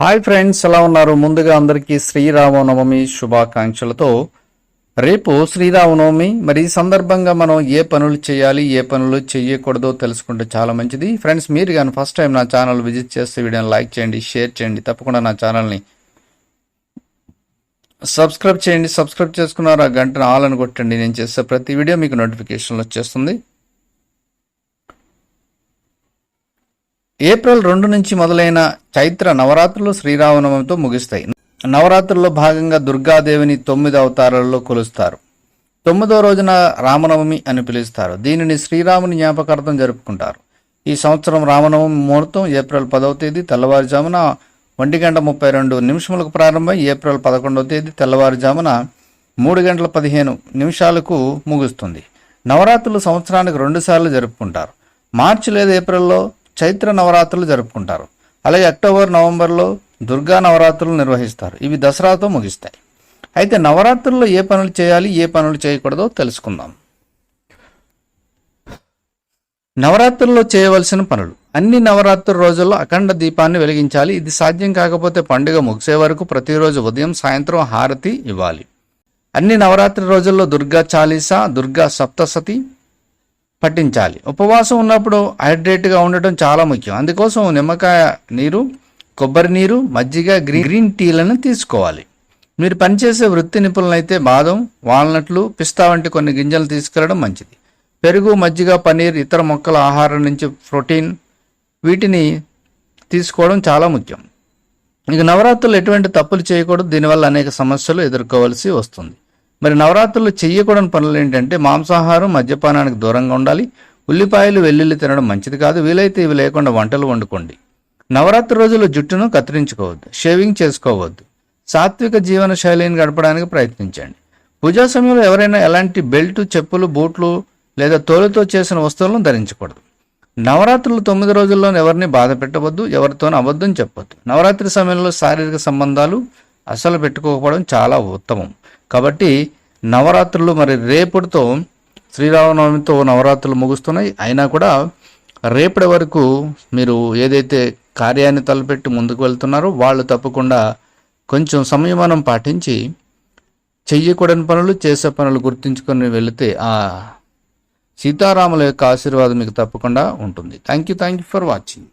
Hi friends ఎలా ఉన్నారు? ముందుగా అందరికీ శ్రీరామనవమి శుభాకాంక్షలతో రేపు శ్రీరామనవమి మరి ఈ సందర్భంగా మనం ఏ పనులు చేయాలి ఏ పనులు చేయకూడదో తెలుసుకుంటే చాలా మంచిది. ఫ్రెండ్స్ మీరు కానీ ఫస్ట్ టైం నా ఛానల్ విజిట్ చేస్తే వీడియోని లైక్ చేయండి షేర్ చేయండి తప్పకుండా నా ఛానల్ని సబ్స్క్రైబ్ చేయండి సబ్స్క్రైబ్ చేసుకున్నారు ఆ గంటను ఆల్ అని కొట్టండి. నేను చేసే ప్రతి వీడియో మీకు నోటిఫికేషన్లు వచ్చేస్తుంది. ఏప్రిల్ రెండు నుంచి మొదలైన చైత్ర నవరాత్రులు శ్రీరామనవమితో ముగిస్తాయి. నవరాత్రుల్లో భాగంగా దుర్గాదేవిని తొమ్మిది అవతారాలలో కొలుస్తారు. తొమ్మిదో రోజున రామనవమి అని పిలుస్తారు. దీనిని శ్రీరాముని జ్ఞాపకార్థం జరుపుకుంటారు. ఈ సంవత్సరం రామనవమి ముహూర్తం ఏప్రిల్ పదవ తేదీ తెల్లవారుజామున ఒంటి గంట ముప్పై రెండు నిమిషములకు ప్రారంభమై ఏప్రిల్ పదకొండవ తేదీ తెల్లవారుజామున మూడు గంటల పదిహేను నిమిషాలకు ముగుస్తుంది. నవరాత్రులు సంవత్సరానికి రెండుసార్లు జరుపుకుంటారు. మార్చి లేదా ఏప్రిల్లో చైత్ర నవరాత్రులు జరుపుకుంటారు. అలాగే అక్టోబర్ నవంబర్లో దుర్గా నవరాత్రులు నిర్వహిస్తారు. ఇవి దసరాతో ముగిస్తాయి. అయితే నవరాత్రుల్లో ఏ పనులు చేయాలి ఏ పనులు చేయకూడదో తెలుసుకుందాం. నవరాత్రుల్లో చేయవలసిన పనులు. అన్ని నవరాత్రుల రోజుల్లో అఖండ దీపాన్ని వెలిగించాలి. ఇది సాధ్యం కాకపోతే పండుగ ముగిసే వరకు ప్రతిరోజు ఉదయం సాయంత్రం హారతి ఇవ్వాలి. అన్ని నవరాత్రి రోజుల్లో దుర్గా చాలీసా దుర్గా సప్తసతి పట్టించాలి ఉపవాసం ఉన్నప్పుడు హైడ్రేట్గా ఉండటం చాలా ముఖ్యం. అందుకోసం నిమ్మకాయ నీరు కొబ్బరి నీరు మజ్జిగ గ్రీన్ గ్రీన్ టీలను తీసుకోవాలి. మీరు పనిచేసే వృత్తి నిపుణులైతే బాదం వాల్నట్లు పిస్తా వంటి కొన్ని గింజలు తీసుకెళ్ళడం మంచిది. పెరుగు మజ్జిగ పనీర్ ఇతర మొక్కల ఆహారం నుంచి ప్రోటీన్ వీటిని తీసుకోవడం చాలా ముఖ్యం. ఇక నవరాత్రులు ఎటువంటి తప్పులు చేయకూడదు. దీనివల్ల అనేక సమస్యలు ఎదుర్కోవాల్సి వస్తుంది. మరి నవరాత్రులు చేయకూడని పనులు ఏంటంటే మాంసాహారం మద్యపానానికి దూరంగా ఉండాలి. ఉల్లిపాయలు వెల్లుల్లి తినడం మంచిది కాదు. వీలైతే ఇవి లేకుండా వంటలు వండుకోండి. నవరాత్రి రోజుల్లో జుట్టును కత్తిరించుకోవద్దు. షేవింగ్ చేసుకోవద్దు. సాత్విక జీవన శైలిని గడపడానికి ప్రయత్నించండి. పూజా సమయంలో ఎవరైనా ఎలాంటి బెల్ట్ చెప్పులు బూట్లు లేదా తోలుతో చేసిన వస్తువులను ధరించకూడదు. నవరాత్రులు తొమ్మిది రోజుల్లో ఎవరిని బాధ పెట్టవద్దు ఎవరితోనూ అబద్ధం చెప్పొద్దు. నవరాత్రి సమయంలో శారీరక సంబంధాలు అసలు పెట్టుకోకపోవడం చాలా ఉత్తమం. కాబట్టి నవరాత్రులు మరి రేపటితో శ్రీరామనవమితో నవరాత్రులు ముగుస్తున్నాయి. అయినా కూడా రేపటి వరకు మీరు ఏదైతే కార్యాన్ని తలపెట్టి ముందుకు వెళ్తున్నారో వాళ్ళు తప్పకుండా కొంచెం సంయమనం పాటించి చెయ్యకూడని పనులు చేసే పనులు గుర్తుంచుకొని వెళితే ఆ సీతారాముల యొక్క ఆశీర్వాదం మీకు తప్పకుండా ఉంటుంది. Thank you thank you for watching